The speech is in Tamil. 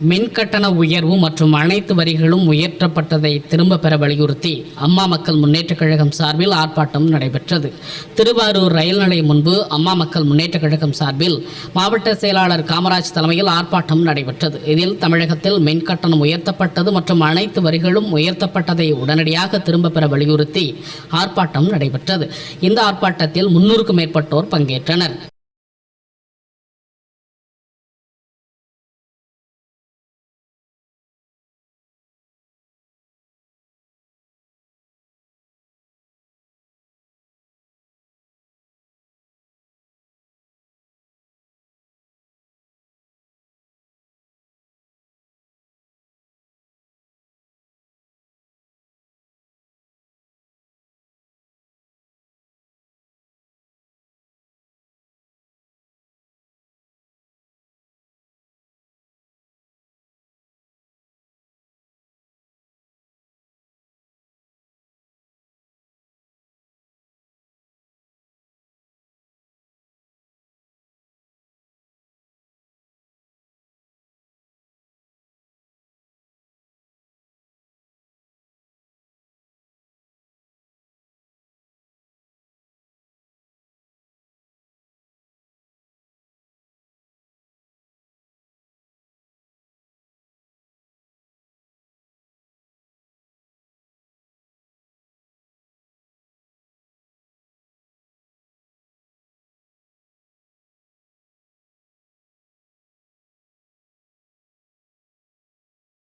மின் கட்டண உயர்வு மற்றும் அனைத்து வரிகளும் உயர்த்தப்பட்டதை திரும்ப பெற வலியுறுத்தி அம்மா மக்கள் முன்னேற்றக் கழகம் சார்பில் ஆர்ப்பாட்டம் நடைபெற்றது. திருவாரூர் ரயில் நிலையம் முன்பு அம்மா மக்கள் முன்னேற்றக் கழகம் சார்பில் மாவட்ட செயலாளர் காமராஜ் தலைமையில் ஆர்ப்பாட்டம் நடைபெற்றது. இதில் தமிழகத்தில் மின்கட்டணம் உயர்த்தப்பட்டது மற்றும் அனைத்து வரிகளும் உயர்த்தப்பட்டதை உடனடியாக திரும்ப பெற வலியுறுத்தி ஆர்ப்பாட்டம் நடைபெற்றது. இந்த ஆர்ப்பாட்டத்தில் முன்னூறுக்கும் மேற்பட்டோர் பங்கேற்றனர்.